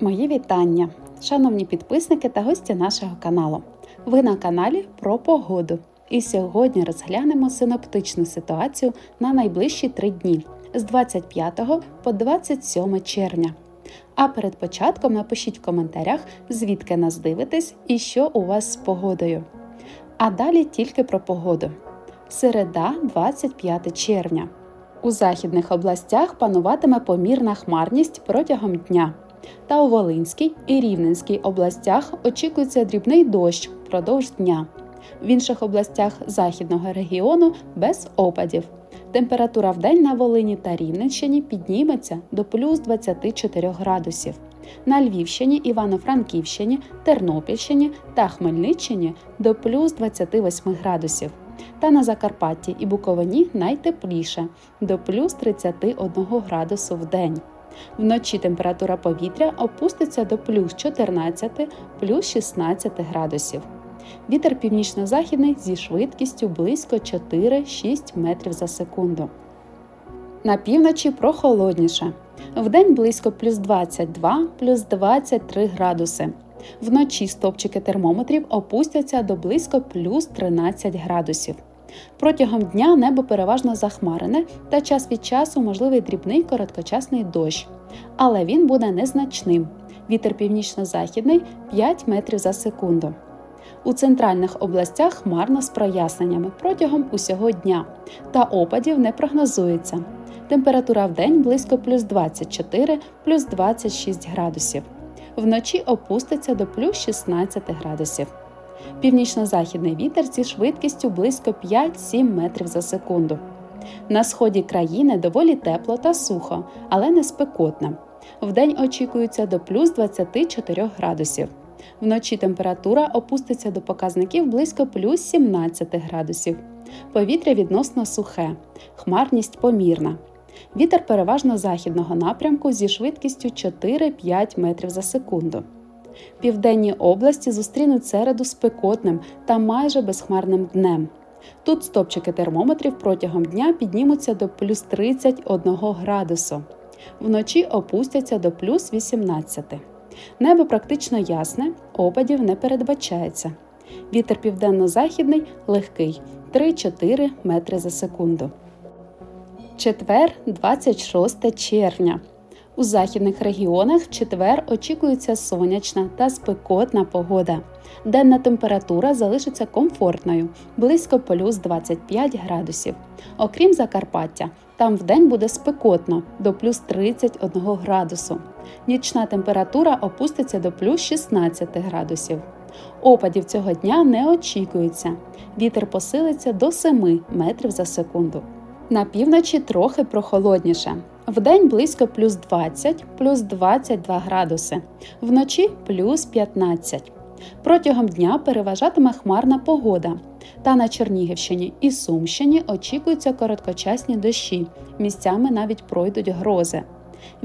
Мої вітання, шановні підписники та гості нашого каналу. Ви на каналі про погоду. І сьогодні розглянемо синоптичну ситуацію на найближчі три дні з 25 по 27 червня. А перед початком напишіть в коментарях, звідки нас дивитесь і що у вас з погодою. А далі тільки про погоду. Середа, 25 червня. У західних областях пануватиме помірна хмарність протягом дня. Та у Волинській і Рівненській областях очікується дрібний дощ впродовж дня. В інших областях західного регіону без опадів. Температура в день на Волині та Рівненщині підніметься до плюс 24 градусів. На Львівщині, Івано-Франківщині, Тернопільщині та Хмельниччині до плюс 28 градусів. Та на Закарпатті і Буковині найтепліше до плюс 31 градусу в день. Вночі температура повітря опуститься до плюс 14 плюс 16 градусів. Вітер північно-західний зі швидкістю близько 4-6 метрів за секунду. На півночі прохолодніше. Вдень близько плюс 22 плюс 23 градуси. Вночі стопчики термометрів опустяться до близько плюс 13 градусів. Протягом дня небо переважно захмарене та час від часу можливий дрібний короткочасний дощ, але він буде незначним. Вітер північно-західний 5 метрів за секунду. У центральних областях хмарно з проясненнями протягом усього дня, та опадів не прогнозується. Температура в день близько плюс 24 плюс 26 градусів. Вночі опуститься до плюс 16 градусів. Північно-західний вітер зі швидкістю близько 5-7 метрів за секунду. На сході країни доволі тепло та сухо, але не спекотно. Вдень очікується до плюс 24 градусів. Вночі температура опуститься до показників близько плюс 17 градусів. Повітря відносно сухе, хмарність помірна. Вітер переважно західного напрямку зі швидкістю 4-5 метрів за секунду. Південні області зустрінуть середу спекотним та майже безхмарним днем. Тут стопчики термометрів протягом дня піднімуться до плюс 31 градусу. Вночі опустяться до плюс 18. Небо практично ясне, опадів не передбачається. Вітер південно-західний легкий 3-4 метри за секунду. Четвер, 26 червня. У західних регіонах в четвер очікується сонячна та спекотна погода. Денна температура залишиться комфортною близько плюс 25 градусів. Окрім Закарпаття, там вдень буде спекотно до плюс 31 градусу. Нічна температура опуститься до плюс 16 градусів. Опадів цього дня не очікується. Вітер посилиться до 7 метрів за секунду. На півночі трохи прохолодніше. Вдень близько плюс 20, плюс 22 градуси, вночі плюс 15. Протягом дня переважатиме хмарна погода. Та на Чернігівщині і Сумщині очікуються короткочасні дощі, місцями навіть пройдуть грози.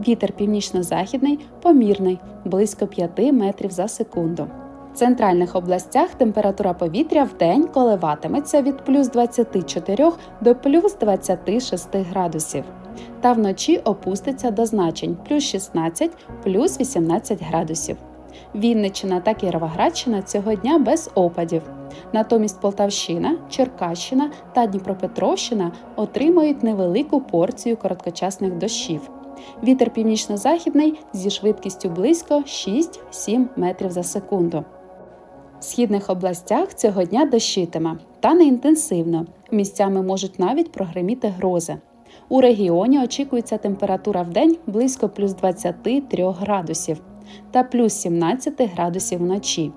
Вітер північно-західний помірний, близько 5 метрів за секунду. В центральних областях температура повітря в день коливатиметься від плюс 24 до плюс 26 градусів. Та вночі опуститься до значень плюс 16 плюс 18 градусів. Вінниччина та Кіровоградщина цього дня без опадів. Натомість Полтавщина, Черкащина та Дніпропетровщина отримають невелику порцію короткочасних дощів. Вітер північно-західний зі швидкістю близько 6-7 метрів за секунду. В східних областях цього дня дощитиме, та не інтенсивно. Місцями можуть навіть прогреміти грози. У регіоні очікується температура в день близько плюс 23 градусів та плюс 17 градусів вночі.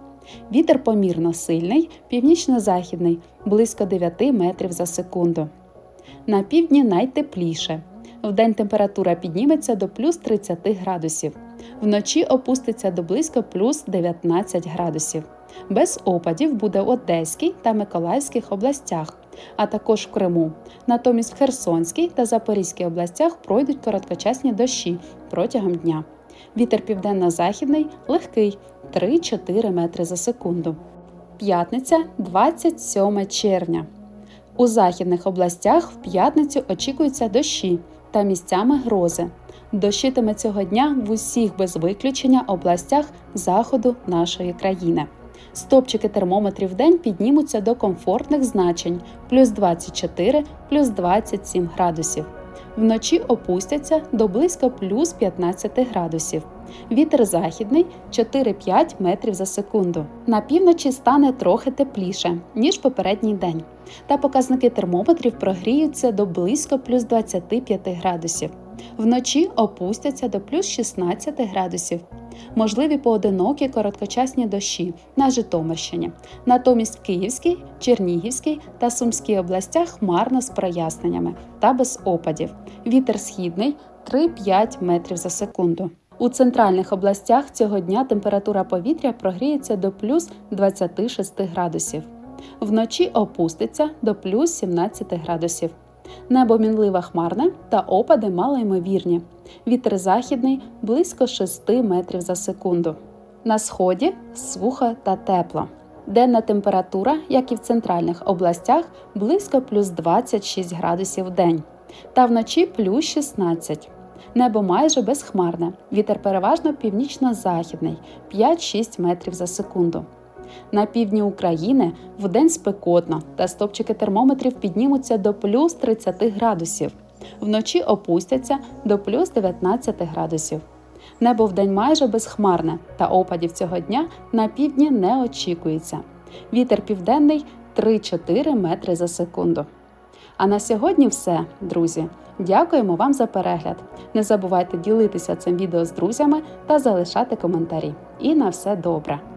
Вітер помірно сильний, північно-західний, близько 9 метрів за секунду. На півдні найтепліше. Вдень температура підніметься до плюс 30 градусів, вночі опуститься до близько плюс 19 градусів. Без опадів буде в Одеській та Миколаївських областях, а також в Криму. Натомість в Херсонській та Запорізькій областях пройдуть короткочасні дощі протягом дня. Вітер південно-західний легкий 3-4 метри за секунду. П'ятниця 27 червня. У західних областях в п'ятницю очікуються дощі та місцями грози. Дощитиме цього дня в усіх без виключення областях заходу нашої країни. Стопчики термометрів в день піднімуться до комфортних значень плюс 24, плюс 27 градусів. Вночі опустяться до близько плюс 15 градусів. Вітер західний 4-5 метрів за секунду. На півночі стане трохи тепліше, ніж попередній день. Та показники термометрів прогріються до близько плюс 25 градусів. Вночі опустяться до плюс 16 градусів. Можливі поодинокі короткочасні дощі на Житомирщині. Натомість в Київській, Чернігівській та Сумській областях хмарно з проясненнями та без опадів. Вітер східний 3-5 метрів за секунду. У центральних областях цього дня температура повітря прогріється до плюс 26 градусів. Вночі опуститься до плюс 17 градусів. Небо мінливо хмарне та опади малоймовірні. Вітер західний близько 6 метрів за секунду. На сході сухо та тепло. Денна температура, як і в центральних областях, близько плюс 26 градусів в день, та вночі плюс 16. Небо майже безхмарне. Вітер переважно північно-західний 5-6 метрів за секунду. На півдні України вдень спекотно, та стопчики термометрів піднімуться до плюс 30 градусів. Вночі опустяться до плюс 19 градусів. Небо вдень майже безхмарне, та опадів цього дня на півдні не очікується. Вітер південний 3-4 метри за секунду. А на сьогодні все, друзі. Дякуємо вам за перегляд. Не забувайте ділитися цим відео з друзями та залишати коментарі. І на все добре!